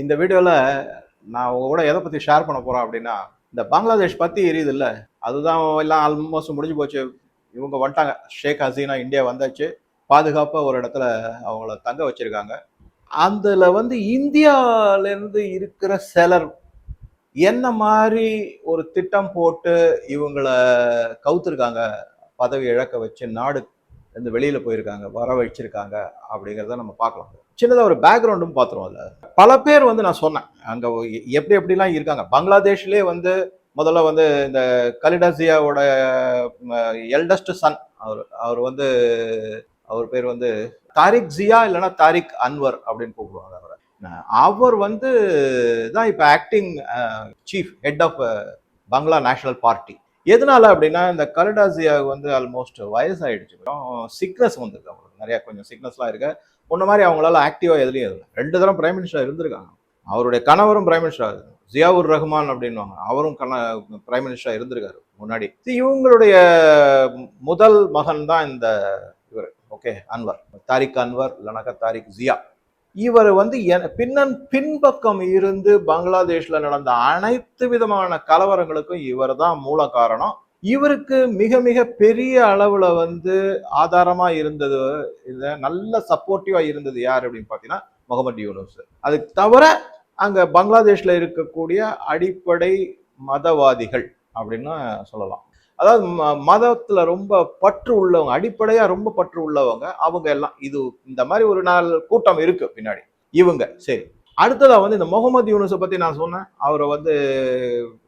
இந்த வீடியோவில் நான் உங்க கூட எதை பற்றி ஷேர் பண்ண போகிறேன் அப்படின்னா இந்த பங்களாதேஷ் பற்றி எரியுது இல்லை அதுதான் எல்லாம் ஆல்மோஸ்ட் முடிஞ்சு போச்சு. இவங்க வந்துட்டாங்க. ஷேக் ஹசீனா இந்தியா வந்தாச்சு. பாதுகாப்பாக ஒரு இடத்துல அவங்கள தங்க வச்சிருக்காங்க. அதில் வந்து இந்தியாவிலேருந்து இருக்கிற சிலர் என்ன மாதிரி ஒரு திட்டம் போட்டு இவங்கள கவுத்துருக்காங்க? பதவி இழக்க வச்சு நாடு இருந்து வெளியில் போயிருக்காங்க வர வச்சிருக்காங்க அப்படிங்கிறத நம்ம பார்க்கலாம். சின்னதாக ஒரு பேக்ரவுண்டும் பார்த்துருவோம் அதில் பல பேர் வந்து நான் சொன்னேன். அங்கே எப்படி எப்படிலாம் இருக்காங்க. பங்களாதேஷ்லேயே வந்து முதல்ல வந்து இந்த கலிடாசியாவோட எல்டஸ்ட் சன் அவர் அவர் வந்து அவர் பேர் வந்து தாரிக் ஜியா இல்லைன்னா தாரிக் அன்வர் அப்படின்னு கூப்பிடுவாங்க அவரை. அவர் வந்து தான் இப்போ acting chief head of Bangla national party எதனால அப்படின்னா இந்த கலடாசியா வந்து ஆல்மோஸ்ட் வயசாகிடுச்சு சிக்னஸ் வந்துருக்கு அவங்களுக்கு. நிறையா கொஞ்சம் சிக்னஸ்லாம் இருக்குது முன்ன மாதிரி அவங்களால ஆக்டிவா எதுலையும் இல்லை. ரெண்டு தரம் பிரைம் மினிஸ்டர் இருந்திருக்காங்க. அவருடைய கணவரும் பிரைம் மினிஸ்டர் ஜியாவுர் ரஹ்மான் அப்படின்வாங்க அவரும் கண பிரைம் மினிஸ்டராக இருந்திருக்காரு முன்னாடி. இவங்களுடைய முதல் மகன் தான் இந்த இவர். ஓகே அன்வர். தாரிக் அன்வர் இல்லைனாக்கா தாரிக் ஜியா. இவர் வந்து பின்னன் பின்பக்கம் இருந்து பங்களாதேஷ்ல நடந்த அனைத்து விதமான கலவரங்களுக்கும் இவர் தான் மூல காரணம். இவருக்கு மிக மிக பெரிய அளவுல வந்து ஆதாரமா இருந்தது இது நல்ல சப்போர்ட்டிவா இருந்தது யார் அப்படின்னு பாத்தீங்கன்னா முகமது யூனுஸ். அது தவிர அங்க பங்களாதேஷ்ல இருக்கக்கூடிய அடிப்படை மதவாதிகள் அப்படின்னு சொல்லலாம். அதாவது மதத்துல ரொம்ப பற்று உள்ளவங்க அடிப்படையா ரொம்ப பற்று உள்ளவங்க அவங்க எல்லாம் இது இந்த மாதிரி ஒரு நாள் கூட்டம் இருக்கு பின்னாடி. இவங்க சரி. அடுத்ததா வந்து இந்த முகமது யூனுஸை பத்தி நான் சொன்னேன். அவரை வந்து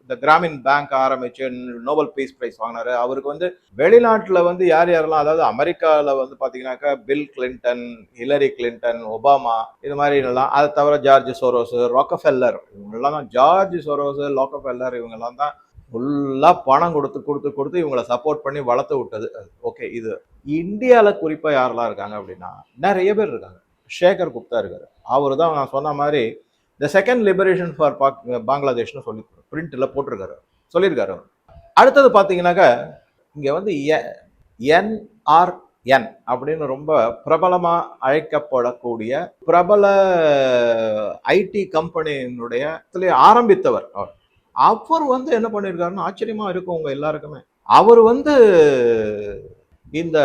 இந்த கிராமின் பேங்க் ஆரம்பிச்சு நோபல் பீஸ் பிரைஸ் வாங்கினாரு. அவருக்கு வந்து வெளிநாட்டுல வந்து யார் யாரெல்லாம் அதாவது அமெரிக்காவில் வந்து பாத்தீங்கன்னாக்கா Bill Clinton Hillary Clinton Obama இது மாதிரி எல்லாம் அதை தவிர ஜார்ஜ் சோரோஸ் ராக்கஃபெல்லர் இவங்கெல்லாம் தான் ஜார்ஜ் சோரோஸ் லாக்கஃபெல்லர் இவங்கெல்லாம் தான் ஃபுல்லாக பணம் கொடுத்து கொடுத்து கொடுத்து இவங்களை சப்போர்ட் பண்ணி வளர்த்து விட்டது. ஓகே இது. இந்தியாவில் குறிப்பாக யாரெல்லாம் இருக்காங்க அப்படின்னா நிறைய பேர் இருக்காங்க. ஷேகர் குப்தா இருக்கார். அவர் தான் நான் சொன்ன மாதிரி த செகண்ட் லிபரேஷன் ஃபார் பாக் பங்களாதேஷ்னு சொல்லி பிரிண்ட்டில் போட்டிருக்காரு. சொல்லியிருக்காரு அவர். அடுத்தது பார்த்தீங்கன்னாக்கா இங்கே வந்து என்ஆர்என் அப்படின்னு ரொம்ப பிரபலமாக அழைக்கப்படக்கூடிய பிரபல ஐடி கம்பெனியினுடைய ஆரம்பித்தவர் அவர். அவர் வந்து என்ன பண்ணியிருக்காருன்னு ஆச்சரியமாக இருக்கும் உங்கள் எல்லாருக்குமே. அவர் வந்து இந்த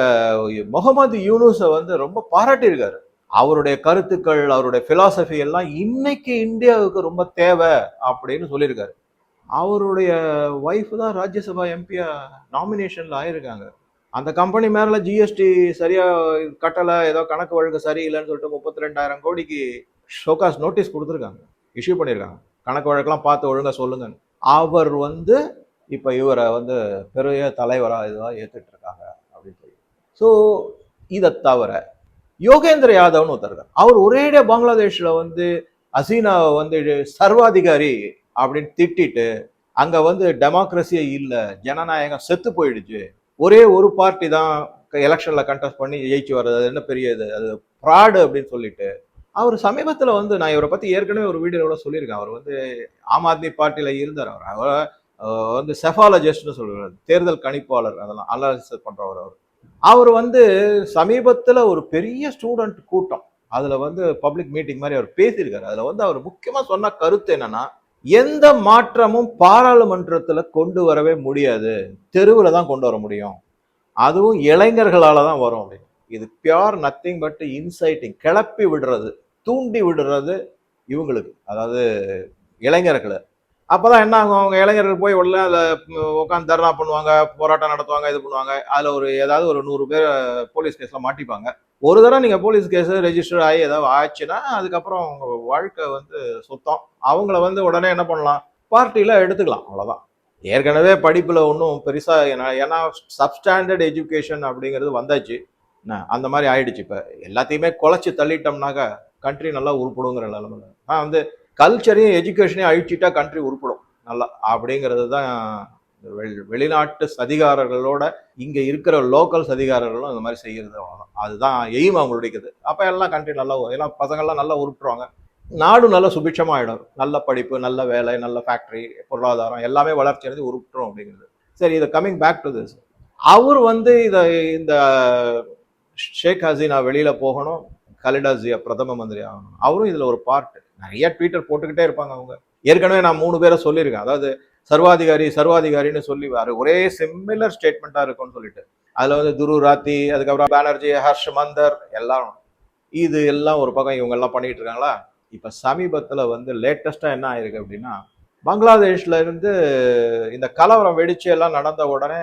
முகமது யூனுஸை வந்து ரொம்ப பாராட்டியிருக்காரு. அவருடைய கருத்துக்கள் அவருடைய பிலாசபி எல்லாம் இன்னைக்கு இந்தியாவுக்கு ரொம்ப தேவை அப்படின்னு சொல்லியிருக்காரு. அவருடைய ஒய்ஃப் தான் ராஜ்யசபா எம்பியா நாமினேஷனில் ஆயிருக்காங்க. அந்த கம்பெனி மேல ஜிஎஸ்டி சரியா கட்டலை ஏதோ கணக்கு வழக்கு சரியில்லைன்னு சொல்லிட்டு முப்பத்தி ரெண்டாயிரம் கோடிக்கு ஷோகாஸ் நோட்டீஸ் கொடுத்துருக்காங்க. இஷ்யூ பண்ணியிருக்காங்க. கணக்கு வழக்கெல்லாம் பார்த்து ஒழுங்காக சொல்லுங்கன்னு. அவர் வந்து இப்போ இவரை வந்து பெரிய தலைவராக இதுவாக ஏற்றுட்டு இருக்காங்க அப்படின்னு சொல்லி. ஸோ இதை தவிர யோகேந்திர யாதவ்னு ஒருத்தர் அவர் ஒரேடியா பங்களாதேஷில் வந்து ஹசீனாவை வந்து சர்வாதிகாரி அப்படின்னு திட்டிட்டு அங்கே வந்து டெமோக்ரஸியே இல்லை ஜனநாயகம் செத்து போயிடுச்சு. ஒரே ஒரு பார்ட்டி தான் எலெக்ஷனில் கண்டெஸ்ட் பண்ணி ஜெயிச்சு வர்றது. அது என்ன பெரிய இது? அது ஃப்ராடு அப்படின்னு சொல்லிட்டு அவர் சமீபத்தில் வந்து நான் இவரை பற்றி ஏற்கனவே ஒரு வீடியோவில் சொல்லியிருக்கேன். அவர் வந்து ஆம் ஆத்மி பார்ட்டியில் இருந்தார் அவர். அவர் வந்து செஃபாலஜிஸ்ட்னு சொல்கிறார் தேர்தல் கணிப்பாளர் அதெல்லாம் அனாலிசிஸ் பண்ணுறவர் அவர். அவர் வந்து சமீபத்தில் ஒரு பெரிய ஸ்டூடெண்ட் கூட்டம். அதில் வந்து பப்ளிக் மீட்டிங் மாதிரி அவர் பேசியிருக்காரு. அதில் வந்து அவர் முக்கியமாக சொன்ன கருத்து என்னன்னா எந்த மாற்றமும் பாராளுமன்றத்தில் கொண்டு வரவே முடியாது. தெருவில் தான் கொண்டு வர முடியும். அதுவும் இளைஞர்களால் தான் வரும் அப்படின்னு. இது பியோர் நத்திங் பட் இன்சைட்டிங் கிளப்பி விடுறது தூண்டி விடுறது இவங்களுக்கு. அதாவது இளைஞர்களை. அப்போதான் என்ன ஆகும்? அவங்க இளைஞர்கள் போய் உள்ள அதில் உட்காந்து தர்ணா பண்ணுவாங்க போராட்டம் நடத்துவாங்க இது பண்ணுவாங்க. அதில் ஒரு ஏதாவது ஒரு நூறு பேர் போலீஸ் கேஸில் மாட்டிப்பாங்க. ஒரு தடவை நீங்கள் போலீஸ் கேஸ் ரெஜிஸ்டர் ஆகி ஏதாவது ஆச்சுன்னா அதுக்கப்புறம் அவங்க வாழ்க்கை வந்து சுத்தம். அவங்கள வந்து உடனே என்ன பண்ணலாம்? பார்ட்டியில் எடுத்துக்கலாம். அவ்வளோதான் ஏற்கனவே படிப்பில் ஒன்றும் பெருசாக ஏன்னா சப்ஸ்டாண்டர்ட் எஜுகேஷன் அப்படிங்கிறது வந்தாச்சு. அந்த மாதிரி ஆயிடுச்சு. இப்போ எல்லாத்தையுமே குலைச்சி தள்ளிட்டோம்னாக்கா கண்ட்ரி நல்லா உருப்படுங்கிற நிலமையில. நான் வந்து கல்ச்சரையும் எஜுகேஷனையும் அழிச்சிட்டா கண்ட்ரி உருப்படும். நல்லா அப்படிங்கிறது தான் வெளிநாட்டு சதிகாரர்களோட இங்கே இருக்கிற லோக்கல் சதிகாரர்களும் இந்த மாதிரி செய்கிறது அவ்வளோதான் அதுதான் எய்ம் அவங்களுடையது அப்போ எல்லாம் கண்ட்ரி நல்லா ஏன்னா பசங்கள்லாம் நல்லா உருட்டுருவாங்க. நாடும் நல்லா சுபிட்சமாகிடும் நல்ல படிப்பு நல்ல வேலை நல்ல ஃபேக்ட்ரி பொருளாதாரம் எல்லாமே வளர்ச்சி அடைஞ்சு உருட்டுரும் அப்படிங்கிறது. சரி இதை கம்மிங் பேக் டு திஸ் அவர் வந்து இதை இந்த ஷேக் ஹசீனா வெளியில் போகணும். கலிடாசியா பிரதம மந்திரி ஆகணும். அவரும் இதில் ஒரு பார்ட்டு நிறைய ட்விட்டர் போட்டுக்கிட்டே இருப்பாங்க அவங்க. ஏற்கனவே நான் மூணு பேரை சொல்லியிருக்கேன். அதாவது சர்வாதிகாரி சர்வாதிகாரின்னு சொல்லி வர ஒரே சிமிலர் ஸ்டேட்மெண்ட்டாக இருக்கும்னு சொல்லிட்டு. அதில் வந்து துரு ராத்தி அதுக்கப்புறம் பானர்ஜி ஹர்ஷ் மந்தர் எல்லாரும் இது எல்லாம் ஒரு பக்கம் இவங்க எல்லாம் பண்ணிட்டு இருக்காங்களா? இப்போ சமீபத்தில் வந்து லேட்டஸ்ட்டாக என்ன ஆயிருக்கு அப்படின்னா பங்களாதேஷ்ல இருந்து இந்த கலவரம் வெடிச்சு எல்லாம் நடந்த உடனே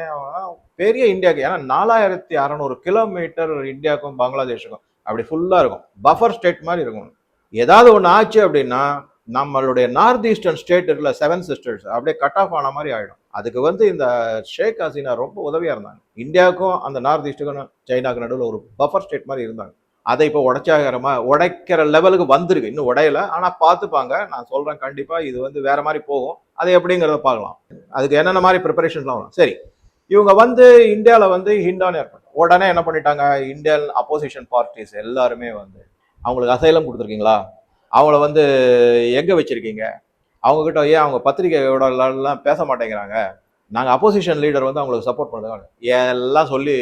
பெரிய இந்தியாவுக்கு ஏன்னா நாலாயிரத்தி அறநூறு கிலோமீட்டர் இந்தியாவுக்கும் பங்களாதேஷுக்கும் அப்படி ஃபுல்லாக இருக்கும். பஃபர் ஸ்டேட் மாதிரி இருக்கும். ஏதாவது ஒன்று ஆச்சு அப்படின்னா நம்மளுடைய நார்த் ஈஸ்டர்ன் ஸ்டேட் இருக்குல்ல செவன் சிஸ்டர்ஸ் அப்படியே கட் ஆஃப் ஆன மாதிரி ஆகிடும் அதுக்கு வந்து இந்த ஷேக் ஹசீனா ரொம்ப உதவியாக இருந்தாங்க. இந்தியாவுக்கும் அந்த நார்த் ஈஸ்ட்டுக்கும் சைனாக்கு நடுவில் ஒரு பஃபர் ஸ்டேட் மாதிரி இருந்தாங்க. அதை இப்போ உடைச்சாகிறமா உடைக்கிற லெவலுக்கு வந்திருக்கு. இன்னும் உடையல ஆனால் பார்த்துப்பாங்க. நான் சொல்கிறேன் கண்டிப்பாக இது வந்து வேற மாதிரி போகும். அது எப்படிங்கிறத பார்க்கலாம். அதுக்கு என்னென்ன மாதிரி ப்ரிப்பரேஷன்ஸ்லாம் வரும்? சரி. இவங்க வந்து இந்தியாவில் வந்து ஹிண்டான் ஏற்பட்டு உடனே என்ன பண்ணிட்டாங்க? இந்தியன் அப்போசிஷன் பார்ட்டிஸ் எல்லாருமே வந்து அவங்களுக்கு அசைலம் கொடுத்துருக்கீங்களா? அவங்கள வந்து எங்கே வச்சுருக்கீங்க? அவங்கக்கிட்ட ஏன் அவங்க பத்திரிகையோடலாம் பேச மாட்டேங்கிறாங்க? நாங்கள் அப்போசிஷன் லீடர் வந்து அவங்களுக்கு சப்போர்ட் பண்ணுறாங்க எல்லாம் சொல்லி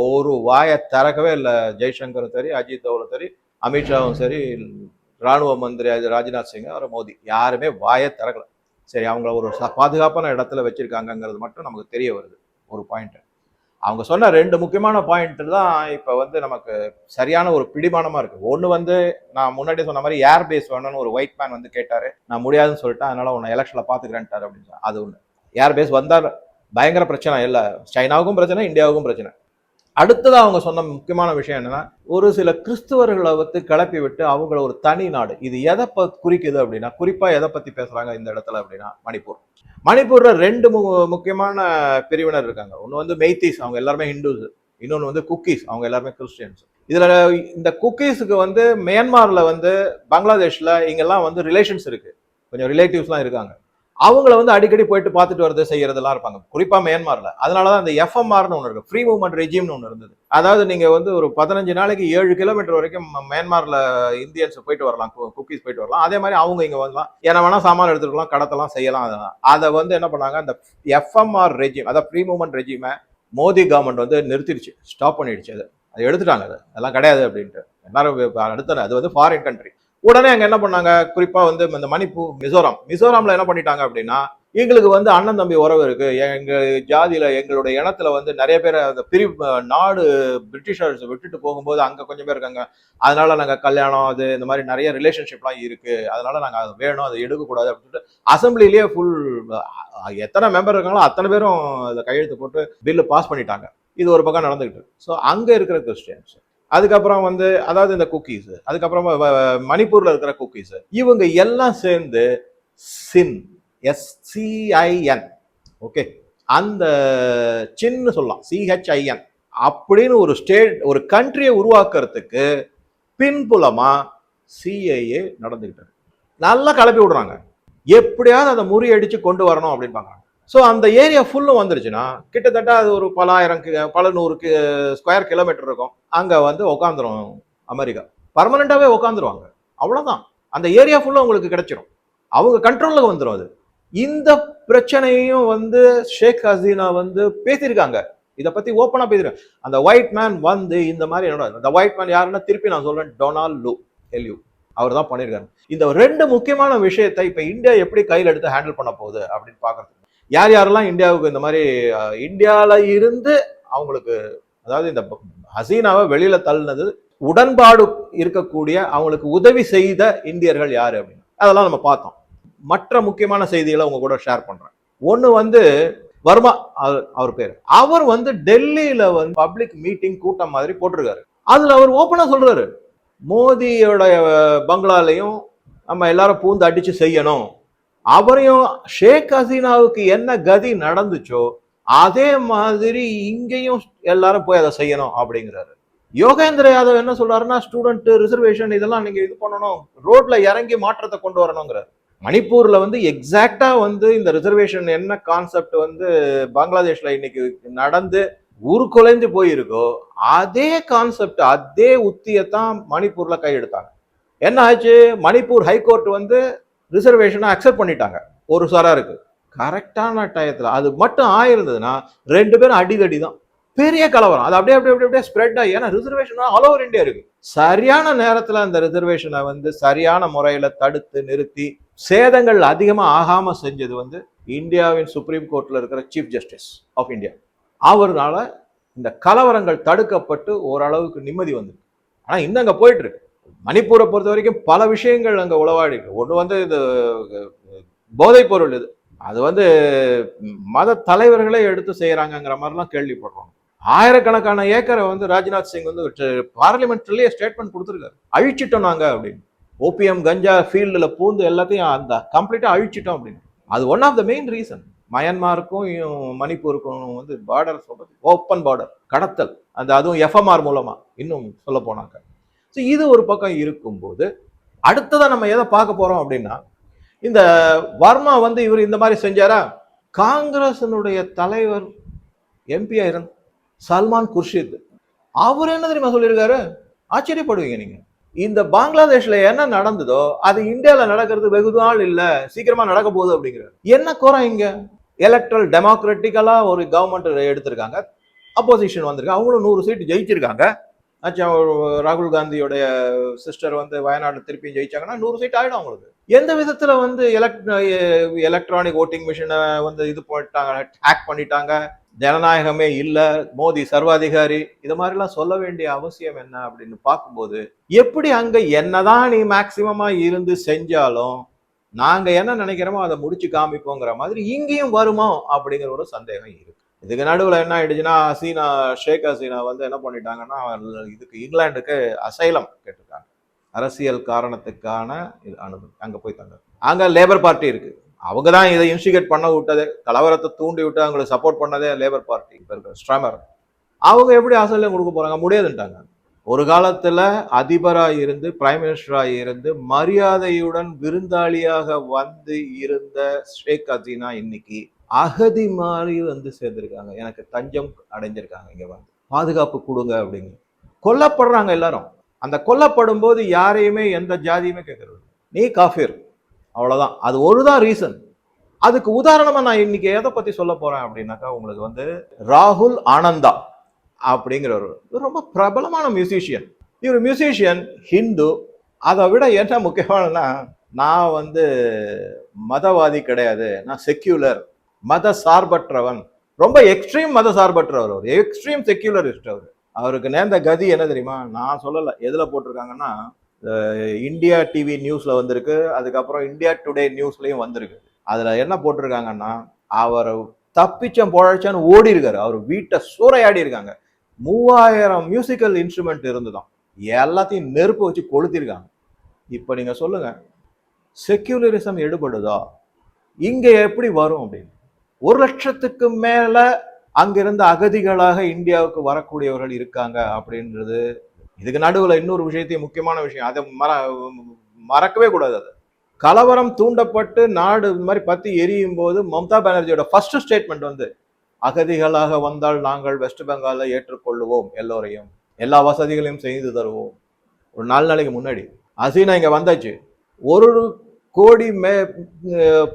ஒரு வாயை திறக்கவே இல்லை. ஜெய்சங்கரும் சரி அஜித் தோவலும் சரி அமித்ஷாவும் சரி ராணுவ மந்திரி ராஜ்நாத் சிங் அவர் மோடி. யாருமே வாயை திறக்கல. சரி அவங்கள ஒரு பாதுகாப்பான இடத்துல வச்சுருக்காங்கங்கிறது மட்டும் நமக்கு தெரிய வருது. ஒரு பாயிண்ட்டு அவங்க சொன்ன ரெண்டு முக்கியமான பாயிண்ட் தான் இப்போ வந்து நமக்கு சரியான ஒரு பிடிமானமாக இருக்குது ஒன்று வந்து நான் முன்னாடி சொன்ன மாதிரி ஏர் பேஸ் வேணும்னு ஒரு ஒயிட் மேன் வந்து கேட்டார். நான் முடியாதுன்னு சொல்லிட்டு அதனால் உன்னை எலெக்ஷனில் பார்த்துக்கிறேன்ட்டார் அப்படின்னு அது ஒன்று ஏர் பேஸ் வந்தால் பயங்கர பிரச்சனை. இல்லை சைனாவுக்கும் பிரச்சனை இந்தியாவுக்கும் பிரச்சனை. அடுத்ததாக அவங்க சொன்ன முக்கியமான விஷயம் என்னன்னா ஒரு சில கிறிஸ்துவர்களை வந்து கிளப்பி விட்டு அவங்கள ஒரு தனி நாடு இது எதை ப குறிக்குது அப்படின்னா குறிப்பாக எதை பற்றி பேசுகிறாங்க இந்த இடத்துல அப்படின்னா மணிப்பூர். மணிப்பூரில் ரெண்டு மு- முக்கியமான பிரிவினர் இருக்காங்க. ஒன்று வந்து மெய்தீஸ் அவங்க எல்லாருமே ஹிந்துஸ் இன்னொன்று வந்து குக்கீஸ் அவங்க எல்லாருமே கிறிஸ்டியன்ஸ். இதில் இந்த குக்கீஸுக்கு வந்து மியான்மாரில் வந்து பங்களாதேஷில் இங்கெல்லாம் வந்து ரிலேஷன்ஸ் இருக்குது கொஞ்சம் ரிலேட்டிவ்ஸ்லாம் இருக்காங்க. அவங்கள வந்து அடிக்கடி போயிட்டு பார்த்துட்டு வரது செய்யறதெல்லாம் இருப்பாங்க. குறிப்பா மியான்மார்ல. அதனாலதான் அந்த எஃப்எம்ஆர்னு ஒன்று இருக்கு. ஃப்ரீ மூவ்மெண்ட் ரெஜிம்னு ஒன்று இருந்தது. அதாவது நீங்க வந்து ஒரு பதினஞ்சு நாளைக்கு ஏழு கிலோமீட்டர் வரைக்கும் ம- மியான்மார்ல இந்தியன்ஸ் போயிட்டு வரலாம். குக்கீஸ் போயிட்டு வரலாம். அதே மாதிரி அவங்க இங்க வரலாம் ஏன்னா வேணா சாமான் எடுத்துக்கலாம் கடத்தலாம் செய்யலாம் அதெல்லாம். அதை வந்து என்ன பண்ணாங்க? அந்த எஃப்எம்ஆர் ரெஜிம் அதாவது ஃப்ரீ மூவ்மெண்ட் ரெஜிமை மோடி கவர்மெண்ட் வந்து நிறுத்திடுச்சு. ஸ்டாப் பண்ணிடுச்சு அது. அதை எடுத்துட்டாங்க அது. அதெல்லாம் கிடையாது அப்படின்ட்டு. எல்லாரும் அடுத்த அது வந்து ஃபாரின் கண்ட்ரி உடனே அங்க என்ன பண்ணாங்க? குறிப்பா வந்து இந்த மணிப்பூர் மிசோரம். மிசோரம்ல என்ன பண்ணிட்டாங்க அப்படின்னா எங்களுக்கு வந்து அண்ணன் தம்பி உறவு இருக்கு. எங்க ஜாதியில எங்களுடைய இனத்துல வந்து நிறைய பேர் அந்த பிரி நாடு பிரிட்டிஷர்ஸ் விட்டுட்டு போகும்போது அங்க கொஞ்சம் பேர் இருக்காங்க. அதனால நாங்க கல்யாணம் அது இந்த மாதிரி நிறைய ரிலேஷன்ஷிப்லாம் இருக்கு. அதனால நாங்க அது வேணும் அதை எடுக்கக்கூடாது அப்படின்னு சொல்லிட்டு அசம்பிளிலேயே ஃபுல் எத்தனை மெம்பர் இருக்காங்களோ அத்தனை பேரும் அதை கையெழுத்து போட்டு பில்லு பாஸ் பண்ணிட்டாங்க. இது ஒரு பக்கம் நடந்துகிட்டு ஸோ அங்க இருக்கிற கிறிஸ்டியன்ஸ் அதுக்கப்புறம் வந்து அதாவது இந்த குக்கீஸ் அதுக்கப்புறம் வ- மணிப்பூர்ல இருக்கிற குக்கீஸ் இவங்க எல்லாம் சேர்ந்து சின் எஸ்சிஐஎன் ஓகே அந்த சின்னு சொல்லலாம் சிஹெச்ஐஎன் அப்படின்னு ஒரு ஸ்டேட் ஒரு கண்ட்ரியை உருவாக்குறதுக்கு பின்புலமா சிஐஏ நடந்துகிட்டு இருக்கு. நல்லா கிளப்பி விடுறாங்க. எப்படியாவது அதை முறியடிச்சு கொண்டு வரணும் அப்படின்னு பார்க்குறாங்க. ஸோ அந்த ஏரியா ஃபுல்லும் வந்துருச்சுன்னா கிட்டத்தட்ட அது ஒரு பல ஆயிரம் பல நூறு ஸ்கொயர் கிலோமீட்டர் இருக்கும். அங்கே வந்து உட்காந்துரும் அமெரிக்கா. பர்மனெண்ட்டாகவே உட்காந்துருவாங்க அவ்வளோதான் அந்த ஏரியா ஃபுல்லாக உங்களுக்கு கிடைச்சிரும். அவங்க கண்ட்ரோலில் வந்துடும் அது. இந்த பிரச்சனையும் வந்து ஷேக் ஹசீனா வந்து பேசியிருக்காங்க. இதை பற்றி ஓப்பனாக பேசிருக்காங்க அந்த ஒயிட் மேன் வந்து இந்த மாதிரி என்னோட அந்த ஒயிட் மேன் யாருன்னா திருப்பி நான் சொல்கிறேன் டொனால்ட் லூ எல்யூ அவர் தான் பண்ணியிருக்காரு. இந்த ரெண்டு முக்கியமான விஷயத்தை இப்போ இந்தியா எப்படி கையில் எடுத்து ஹேண்டில் பண்ண போகுது அப்படின்னு பார்க்குறது யார் யாரெல்லாம் இந்தியாவுக்கு இந்த மாதிரி இந்தியாவில் இருந்து அவங்களுக்கு அதாவது இந்த ஹசீனாவை வெளியில தள்ளினது உடன்பாடு இருக்கக்கூடிய அவங்களுக்கு உதவி செய்த இந்தியர்கள் யார் அப்படின்னு. அதெல்லாம் நம்ம பார்த்தோம். மற்ற முக்கியமான செய்திகளை உங்க கூட ஷேர் பண்றேன். ஒன்று வந்து வர்மா அவர் அவர் பேர். அவர் வந்து டெல்லியில வந்து பப்ளிக் மீட்டிங் கூட்டம் மாதிரி போட்டிருக்காரு. அதுல அவர் ஓப்பனா சொல்றாரு. மோதியோட பங்களாலையும் நம்ம எல்லாரும் பூந்து அடிச்சு செய்யணும். அவரையும் ஷேக் ஹசீனாவுக்கு என்ன கதி நடந்துச்சோ அதே மாதிரி இங்கேயும் எல்லாரும் போய் அதை செய்யணும் அப்படிங்கிறாரு. யோகேந்திர யாதவ் என்ன சொல்றாருன்னா ஸ்டூடெண்ட் ரிசர்வேஷன் இதெல்லாம் நீங்க இது பண்ணணும் ரோட்ல இறங்கி மாற்றத்தை கொண்டு வரணுங்கிறார். மணிப்பூர்ல வந்து எக்ஸாக்டா வந்து இந்த ரிசர்வேஷன் என்ன கான்செப்ட் வந்து பங்களாதேஷ்ல இன்னைக்கு நடந்து உருக்குலைந்து போயிருக்கோ அதே கான்செப்ட் அதே உத்தியத்தான் மணிப்பூர்ல கையெடுத்தாங்க. என்ன ஆச்சு? மணிப்பூர் ஹைகோர்ட் வந்து ரிசர்வேஷனை அக்செப்ட் பண்ணிட்டாங்க. ஒரு இருக்கு. கரெக்டான டயத்தில் அது மட்டும் ஆயிருந்ததுன்னா ரெண்டு பேரும் அடிதடி தான் பெரிய கலவரம். அது அப்படியே அப்படியே அப்படியே அப்படியே ஸ்ப்ரெட் ஆகி ஏன்னா ரிசர்வேஷன் ஆல் ஓவர் இந்தியா இருக்கு. சரியான நேரத்தில் அந்த ரிசர்வேஷனை வந்து சரியான முறையில் தடுத்து நிறுத்தி சேதங்கள் அதிகமாக ஆகாமல் செஞ்சது வந்து இந்தியாவின் சுப்ரீம் கோர்ட்டில் இருக்கிற சீஃப் ஜஸ்டிஸ் ஆஃப் இந்தியா அவர்னால இந்த கலவரங்கள் தடுக்கப்பட்டு ஓரளவுக்கு நிம்மதி வந்திருக்கு. ஆனால் இன்னும் அங்கே போயிட்டு இருக்கு. மணிப்பூரை பொறுத்த வரைக்கும் பல விஷயங்கள் அங்கே உளவாடி ஒன்று வந்து இது போதைப் பொருள் இது. அது வந்து மத தலைவர்களே எடுத்து செய்கிறாங்கங்கிற மாதிரிலாம் கேள்விப்படுறோம். ஆயிரக்கணக்கான ஏக்கரை வந்து ராஜ்நாத் சிங் வந்து பார்லிமெண்ட்லயே ஸ்டேட்மெண்ட் கொடுத்துருக்காரு. அழிச்சிட்டோம் நாங்க அப்படின்னு. ஓபிஎம் கஞ்சா ஃபீல்டில் பூந்து எல்லாத்தையும் அந்த கம்ப்ளீட்டாக அழிச்சிட்டோம் அப்படின்னு. அது one of the main reason மயன்மாருக்கும் மணிப்பூருக்கும் வந்து பார்டர் சொல்றது. ஓப்பன் பார்டர் கடத்தல். அந்த அதுவும் எஃப்எம்ஆர் மூலமா. இன்னும் சொல்ல போனாக்க ஸோ இது ஒரு பக்கம் இருக்கும்போது அடுத்ததான் நம்ம எதை பார்க்க போகிறோம் அப்படின்னா இந்த வர்மா வந்து இவர் இந்த மாதிரி செஞ்சாரா? காங்கிரஸினுடைய தலைவர் எம்பியா இருந்த சல்மான் குர்ஷித். அவர் என்ன தெரியுமா சொல்லியிருக்காரு? ஆச்சரியப்படுவீங்க நீங்கள் இந்த பங்களாதேஷ்ல என்ன நடந்ததோ அது இந்தியாவில் நடக்கிறது வெகு நாள் இல்லை சீக்கிரமா நடக்க போகுது அப்படிங்கிறார். என்ன குறை இங்க? எலக்ட்ரல் டெமோக்ராட்டிக்கலா ஒரு கவர்மெண்ட் எடுத்திருக்காங்க அப்போசிஷன் வந்திருக்கு. அவங்களும் நூறு சீட்டு ஜெயிச்சிருக்காங்க. ஆச்சா ராகுல் காந்தியோடைய சிஸ்டர் வந்து வயநாடு திருப்பி ஜெயிச்சாங்கன்னா நூறு சீட் ஆகிடும் அவங்களுக்கு. எந்த விதத்துல வந்து எலக்ட் எலக்ட்ரானிக் ஓட்டிங் மிஷினை வந்து இது பண்ணிட்டாங்க ஹேக் பண்ணிட்டாங்க ஜனநாயகமே இல்லை மோடி சர்வாதிகாரி இது மாதிரிலாம் சொல்ல வேண்டிய அவசியம் என்ன அப்படின்னு பார்க்கும்போது எப்படி அங்கே என்னதான் நீ மேக்சிமமாக இருந்து செஞ்சாலும் நாங்கள் என்ன நினைக்கிறோமோ அதை முடிச்சு காமிப்போங்கிற மாதிரி இங்கேயும் வருமா அப்படிங்கிற ஒரு சந்தேகம் இருக்கு. இதுக்கு நடுவில் என்ன ஆயிடுச்சுன்னா ஹசீனா ஷேக் ஹசீனா வந்து என்ன பண்ணிட்டாங்கன்னா இதுக்கு இங்கிலாந்துக்கு அசைலம் கேட்டிருக்காங்க. அரசியல் காரணத்துக்கான இது அனுமதி. அங்கே போய் தங்க. அங்கே லேபர் பார்ட்டி இருக்கு. அவங்க தான் இதை இன்ஸ்டிகேட் பண்ண விட்டதே. கலவரத்தை தூண்டி விட்டு அவங்களுக்கு சப்போர்ட் பண்ணதே லேபர் பார்ட்டி இப்போ இருக்கிற ஸ்ட்ரமர். அவங்க எப்படி அசைலம் கொடுக்க போகிறாங்க முடியாதுன்ட்டாங்க. ஒரு காலத்தில் அதிபராக இருந்து பிரைம் மினிஸ்டராக இருந்து மரியாதையுடன் விருந்தாளியாக வந்து இருந்த ஷேக் ஹசீனா இன்னைக்கு அகதி மாதிரி வந்து சேர்ந்திருக்காங்க. எனக்கு தஞ்சம் அடைஞ்சிருக்காங்க இங்கே வந்து. பாதுகாப்பு கொடுங்க அப்படிங்க கொல்லப்படுறாங்க எல்லாரும். அந்த கொல்லப்படும் போது யாரையுமே எந்த ஜாதியுமே கேட்கறது நீ காஃபிர். அவ்வளோதான் அது ஒரு தான் ரீசன் அதுக்கு உதாரணமாக நான் இன்னைக்கு எதை பற்றி சொல்ல போகிறேன் அப்படின்னாக்கா உங்களுக்கு வந்து ராகுல் ஆனந்தா அப்படிங்கிற ஒரு ரொம்ப பிரபலமான மியூசிஷியன் இவர் மியூசிஷியன் ஹிந்து. அதை விட என்ன முக்கியமானன்னா நான் வந்து மதவாதி கிடையாது. நான் செக்யூலர் மத சார்பற்றவன் ரொம்ப எக்ஸ்ட்ரீம் மத சார்பற்றவர் அவர். எக்ஸ்ட்ரீம் செக்யூலரிஸ்ட் அவர். அவருக்கு நேர்ந்த கதி என்ன தெரியுமா? நான் சொல்லலை. எதில் போட்டிருக்காங்கன்னா இந்தியா டிவி நியூஸில் வந்திருக்கு. அதுக்கப்புறம் இந்தியா டுடே நியூஸ்லேயும் வந்திருக்கு. அதில் என்ன போட்டிருக்காங்கன்னா அவர் தப்பிச்சம் பொழைச்சான்னு ஓடி இருக்காரு அவர் வீட்டை சூறையாடி இருக்காங்க மூவாயிரம் மியூசிக்கல் இன்ஸ்ட்ருமெண்ட் இருந்துதான். எல்லாத்தையும் நெருப்பு வச்சு கொளுத்திருக்காங்க இப்போ நீங்கள் சொல்லுங்கள் செக்யூலரிசம் எடுபடுதா? இங்கே எப்படி வரும் அப்படின்னு. ஒரு லட்சத்துக்கு மேல அங்கிருந்து அகதிகளாக இந்தியாவுக்கு வரக்கூடியவர்கள் இருக்காங்க அப்படின்றது இதுக்கு நடுவில் இன்னொரு விஷயத்தையும் முக்கியமான விஷயம் அதை மற மறக்கவே கூடாது அது. கலவரம் தூண்டப்பட்டு நாடு இது மாதிரி பற்றி எரியும் போது மம்தா பானர்ஜியோட ஃபர்ஸ்ட் ஸ்டேட்மெண்ட் வந்து அகதிகளாக வந்தால் நாங்கள் வெஸ்ட் பெங்காலில் ஏற்றுக்கொள்ளுவோம் எல்லோரையும். எல்லா வசதிகளையும் செய்து தருவோம். ஒரு நாலு நாளைக்கு முன்னாடி. அசீனா இங்கே வந்தாச்சு. ஒரு கோடி மே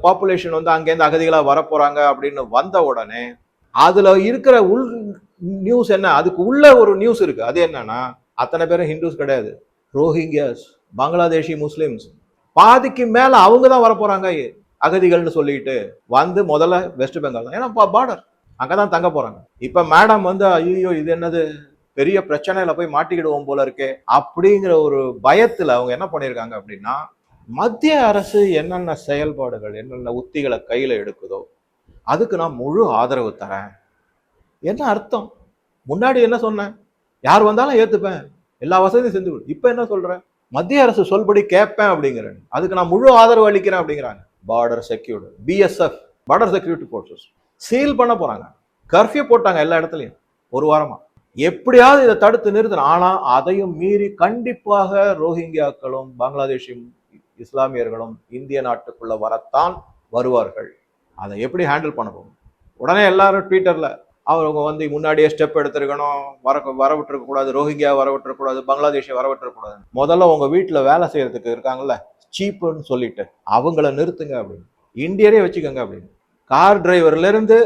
பாப்புலேஷன் வந்து அங்கேருந்து அகதிகளாக வரப்போகிறாங்க அப்படின்னு வந்த உடனே அதில் இருக்கிற உள் நியூஸ் என்ன? அதுக்கு உள்ள ஒரு நியூஸ் இருக்குது அது என்னன்னா அத்தனை பேரும் ஹிந்துஸ் கிடையாது. ரோஹிங்கியாஸ் பங்களாதேஷி முஸ்லிம்ஸ் பாதிக்கு மேலே அவங்க தான் வரப்போகிறாங்க அகதிகள்னு சொல்லிட்டு வந்து முதல்ல வெஸ்ட் பெங்கால் தான். ஏன்னா பார்டர் அங்கே தான் தங்க போகிறாங்க இப்போ மேடம் வந்து ஐயோ இது என்னது? பெரிய பிரச்சனையில போய் மாட்டிக்கிடுவோம் போல இருக்கே அப்படிங்கிற ஒரு பயத்தில் அவங்க என்ன பண்ணியிருக்காங்க அப்படின்னா மத்திய அரசு என்னென்ன செயல்பாடுகள் என்னென்ன உத்திகளை கையில் எடுக்குதோ அதுக்கு நான் முழு ஆதரவு தரேன். என்ன அர்த்தம்? முன்னாடி என்ன சொன்னேன்? யார் வந்தாலும் ஏற்றுப்பேன் எல்லா வசதியும் செஞ்சு கொடு. இப்போ என்ன சொல்கிறேன் மத்திய அரசு சொல்படி கேட்பேன் அப்படிங்கிறேன். அதுக்கு நான் முழு ஆதரவு அளிக்கிறேன் அப்படிங்கிறாங்க. Border secured BSF border security forces seal பண்ண போகிறாங்க கர்ஃபியூ போட்டாங்க எல்லா இடத்துலையும். ஒரு வாரமாக எப்படியாவது இதை தடுத்து நிறுத்தணும். ஆனால் அதையும் மீறி கண்டிப்பாக ரோஹிங்கியாக்களும் பங்களாதேஷும் இஸ்லாமியர்களும் இந்திய நாட்டுக்குள்ளே வரத்தான் வருவார்கள். அதை எப்படி ஹேண்டில் பண்ண போகும் உடனே எல்லாரும் ட்விட்டரில் அவங்க வந்து முன்னாடியே ஸ்டெப் எடுத்துருக்கணும் வர வர விட்டுருக்கக்கூடாது ரோஹிங்கியா வர விட்டுறக் பங்களாதேஷை வர விட்டுறக்கூடாது முதல்ல உங்கள் வீட்டில் வேலை செய்கிறதுக்கு இருக்காங்கல்ல சீப்புன்னு சொல்லிட்டு அவங்கள நிறுத்துங்க அப்படின்னு. இந்தியரே வச்சுக்கோங்க அப்படின்னு. கார் டிரைவர்லேருந்து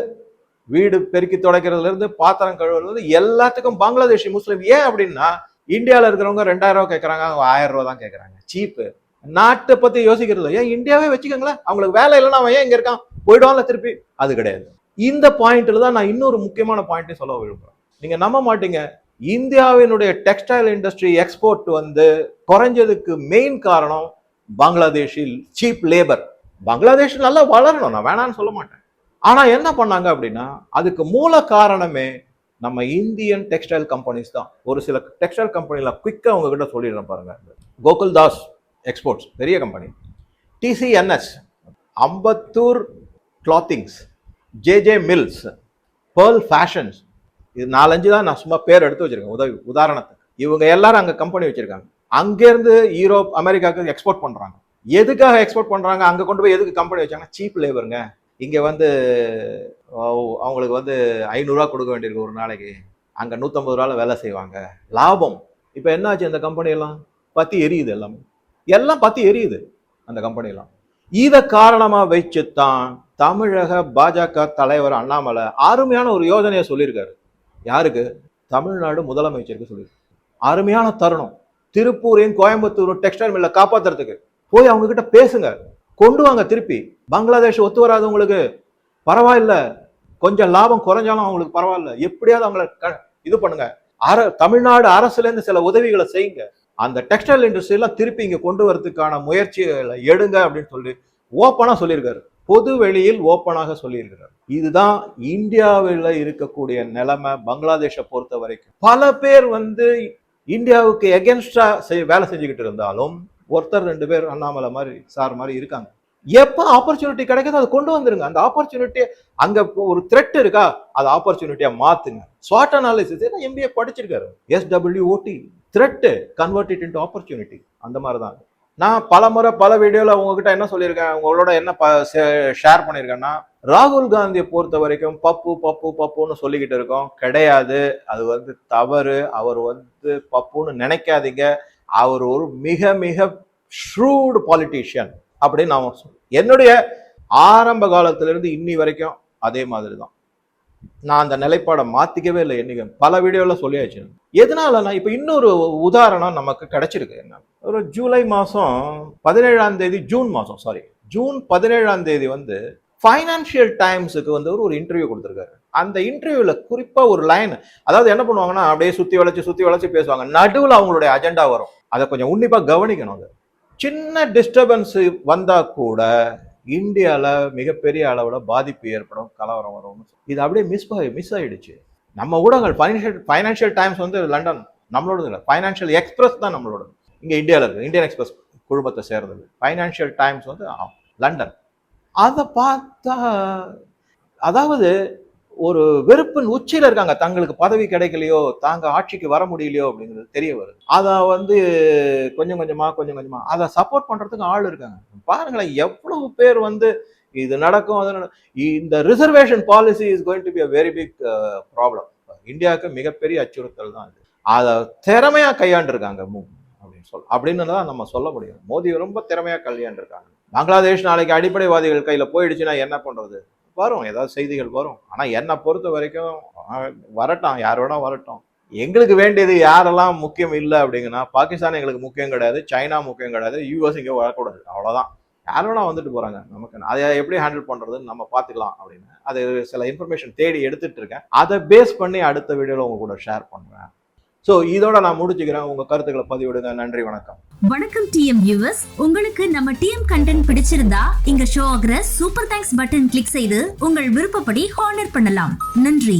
வீடு பெருக்கி துடைக்கிறதுலேருந்து பாத்திரம் கழுவுறதுலேருந்து எல்லாத்துக்கும் பங்களாதேஷி முஸ்லீம். ஏன் அப்படின்னா இந்தியாவில் இருக்கிறவங்க ரெண்டாயிரம் ரூபா கேட்குறாங்க அவங்க ஆயிரம் ரூபா தான் கேட்குறாங்க சீப்பு. நாட்டை பத்தி யோசிக்கிறது ஏன் இந்தியாவே வச்சுக்கோங்களேன். அவங்களுக்கு வேலை இல்லைன்னா அவன் ஏன் இங்க இருக்கான்? போயிடுவான்ல திருப்பி. அது கிடையாது. இந்த பாயிண்ட்ல தான் நான் இன்னொரு முக்கியமான பாயிண்ட்டையும் சொல்ல விரும்புறேன். நீங்க நம்ப மாட்டீங்க. இந்தியாவினுடைய டெக்ஸ்டைல் இண்டஸ்ட்ரி எக்ஸ்போர்ட் வந்து குறைஞ்சதுக்கு மெயின் காரணம் பங்களாதேஷில் சீப் லேபர் பங்களாதேஷ் நல்லா வளரணும். நான் வேணான்னு சொல்ல மாட்டேன். ஆனா என்ன பண்ணாங்க அப்படின்னா அதுக்கு மூல காரணமே நம்ம இந்தியன் டெக்ஸ்டைல் கம்பெனிஸ் தான். ஒரு சில டெக்ஸ்டைல் கம்பெனில குயிக்கா உங்ககிட்ட சொல்லிடுறேன் பாருங்க. கோகுல் தாஸ் எக்ஸ்போர்ட்ஸ் பெரிய company TCNS Ambattur clothings JJ mills pearl fashions இது நாலஞ்சு தான் நான் சும்மா பேர் எடுத்து வச்சிருக்கேன். உதவி உதாரணத்துக்கு. இவங்க எல்லாரும் அங்கே கம்பெனி வச்சுருக்காங்க. அங்கேருந்து யூரோப் அமெரிக்காவுக்கு எக்ஸ்போர்ட் பண்ணுறாங்க எதுக்காக எக்ஸ்போர்ட் பண்ணுறாங்க அங்கே கொண்டு போய் எதுக்கு கம்பெனி வச்சாங்கன்னா சீப் லேபருங்க இங்கே வந்து அவங்களுக்கு வந்து ஐநூறுரூவா கொடுக்க வேண்டியிருக்கு ஒரு நாளைக்கு. அங்கே நூற்றம்பது ரூபால வேலை செய்வாங்க. லாபம். இப்போ என்னாச்சு இந்த கம்பெனியெல்லாம் பற்றி எரியுது எல்லாமே. எல்லாம் பார்த்து எரியுது அந்த கம்பெனிலாம் இதை காரணமாக வச்சு வச்சுத்தான் தமிழக பாஜக தலைவர் அண்ணாமலை அருமையான ஒரு யோஜனையை சொல்லியிருக்காரு. யாருக்கு? தமிழ்நாடு முதலமைச்சருக்கு சொல்லியிருக்கு. அருமையான தருணம். திருப்பூரையும் கோயம்புத்தூரும் டெக்ஸ்டைல் மில்ல காப்பாத்துறதுக்கு. போய் அவங்க கிட்ட பேசுங்க. கொண்டு வாங்க திருப்பி. பங்களாதேஷ் ஒத்து வராதவங்களுக்கு பரவாயில்ல. கொஞ்சம் லாபம் குறைஞ்சாலும் அவங்களுக்கு பரவாயில்ல. எப்படியாவது அவங்கள க- இது பண்ணுங்க. அர தமிழ்நாடு அரசுலேருந்து சில உதவிகளை செய்யுங்க. அந்த டெக்ஸ்டைல் இண்டஸ்ட்ரியெல்லாம் திருப்பி இங்கே கொண்டு வரதுக்கான முயற்சிகளை எடுங்க அப்படின்னு சொல்லி ஓப்பனாக சொல்லியிருக்காரு. பொது வெளியில் ஓப்பனாக சொல்லியிருக்கிறார். இதுதான் இந்தியாவில் இருக்கக்கூடிய நிலைமை பங்களாதேஷை பொறுத்த வரைக்கும். பல பேர் வந்து இந்தியாவுக்கு எகென்ஸ்டா வேலை செஞ்சுக்கிட்டு இருந்தாலும் ஒருத்தர் ரெண்டு பேர் அண்ணாமலை மாதிரி சார் மாதிரி இருக்காங்க. எப்போ ஆப்பர்ச்சுனிட்டி கிடைக்குதோ அதை கொண்டு வந்துருங்க. அந்த ஆப்பர்ச்சுனிட்டி அங்கே ஒரு த்ரெட் இருக்கா அது ஆப்பர்ச்சுனிட்டியை மாற்றுங்க ஸ்வாட் அனாலிசிஸ் எம்பிஏ படிச்சிருக்காரு. SWOT threat convert into opportunity அந்த மாதிரி தான் நான் பல முறை பல வீடியோவில் உங்ககிட்ட என்ன சொல்லியிருக்கேன் உங்களோட என்ன ஷேர் பண்ணியிருக்கேன்னா ராகுல் காந்தியை பொறுத்த வரைக்கும் பப்பு பப்பு பப்புன்னு சொல்லிக்கிட்டு இருக்கோம். கிடையாது. அது வந்து தவறு. அவர் வந்து பப்புன்னு நினைக்காதீங்க. அவர் ஒரு மிக மிக ஷ்ரூடு பாலிட்டிஷியன் அப்படின்னு நான் என்னுடைய ஆரம்ப காலத்திலிருந்து இன்னி வரைக்கும் அதே மாதிரி தான் நான் அந்த நிலைப்பாடை மாற்றிக்கவே இல்லை என்னைக்கு பல வீடியோவில் சொல்லியாச்சு. எதனாலனா இப்போ இன்னொரு உதாரணம் நமக்கு கிடைச்சிருக்கு. என்ன? ஒரு ஜூலை மாதம் பதினேழாம் தேதி ஜூன் மாதம் சாரி ஜூன் பதினேழாம் தேதி வந்து ஃபைனான்சியல் டைம்ஸுக்கு வந்து ஒரு இன்டர்வியூ கொடுத்துருக்காரு. அந்த இன்டர்வியூவில் குறிப்பாக ஒரு லைன் அதாவது என்ன பண்ணுவாங்கன்னா அப்படியே சுற்றி வளைச்சு சுற்றி வளைச்சு பேசுவாங்க. நடுவில் அவங்களுடைய அஜெண்டா வரும். அதை கொஞ்சம் உன்னிப்பாக கவனிக்கணும் அது. சின்ன டிஸ்டர்பன்ஸ் வந்தால் கூட இந்தியாவில் மிகப்பெரிய அளவில் பாதிப்பு ஏற்படும் கலவரம் வரும் இது அப்படியே மிஸ் மிஸ் ஆகிடுச்சு நம்ம ஊடகங்கள் ஃபைனான்ஷியல் ஃபைனான்ஷியல் டைம்ஸ் வந்து லண்டன் நம்மளோடது இல்லை. ஃபைனான்ஷியல் எக்ஸ்பிரஸ் தான் நம்மளோட இங்கே இந்தியாவில் இருக்குது இந்தியன் எக்ஸ்பிரஸ் குழுமத்தை சேர்ந்தது. ஃபைனான்ஷியல் டைம்ஸ் வந்து ஆ, லண்டன். அதை பார்த்தா அதாவது ஒரு வெறுப்பின் உச்சியில இருக்காங்க. தங்களுக்கு பதவி கிடைக்கலையோ தாங்க ஆட்சிக்கு வர முடியலையோ அப்படிங்கிறது தெரிய வருது. அதை வந்து கொஞ்சம் கொஞ்சமா கொஞ்சம் கொஞ்சமா அதை சப்போர்ட் பண்றதுக்கு ஆள் இருக்காங்க. பாருங்களேன் எவ்வளவு பேர் வந்து இது நடக்கும் அது இந்த reservation policy is going to be a very big problem இந்தியாவுக்கு மிகப்பெரிய அச்சுறுத்தல் தான் இது. அதை திறமையா கையாண்டிருக்காங்க மூ அப்படின்னு சொல்ல அப்படின்னு தான் நம்ம சொல்ல முடியும். மோடி ரொம்ப திறமையா கையாண்டிருக்காங்க. பங்களாதேஷ் நாளைக்கு அடிப்படைவாதிகள் கையில போயிடுச்சுன்னா என்ன பண்றது? வரும் ஏதாவது செய்திகள் வரும். ஆனால் என்னை பொறுத்த வரைக்கும் வரட்டும் யார் வேணா வரட்டும். எங்களுக்கு வேண்டியது யாரெல்லாம் முக்கியம் இல்லை அப்படிங்கன்னா பாகிஸ்தான் எங்களுக்கு முக்கியம் கிடையாது சைனா முக்கியம் கிடையாது யூஎஸ் இங்கே வரக்கூடாது அவ்வளோதான் யார் வேணா வந்துட்டு போகிறாங்க நமக்கு அதை எப்படி ஹேண்டில் பண்ணுறதுன்னு நம்ம பார்த்துக்கலாம் அப்படின்னு. அது சில இன்ஃபர்மேஷன் தேடி எடுத்துட்டு இருக்கேன். அதை பேஸ் பண்ணி அடுத்த வீடியோவில் உங்க கூட ஷேர் பண்ணுறேன் ஸோ இதோட நான் முடிச்சுக்கிறேன். உங்க கருத்துக்களை பதிவிடுங்க. நன்றி வணக்கம். வணக்கம் டிஎம் வியூவர்ஸ் உங்களுக்கு நம்ம டிஎம் கண்டென்ட் பிடிச்சிருந்தா இங்க ஷோ ஆகிற சூப்பர் தேங்க்ஸ் பட்டன் கிளிக் செய்து உங்கள் விருப்பப்படி ஹானர் பண்ணலாம். நன்றி.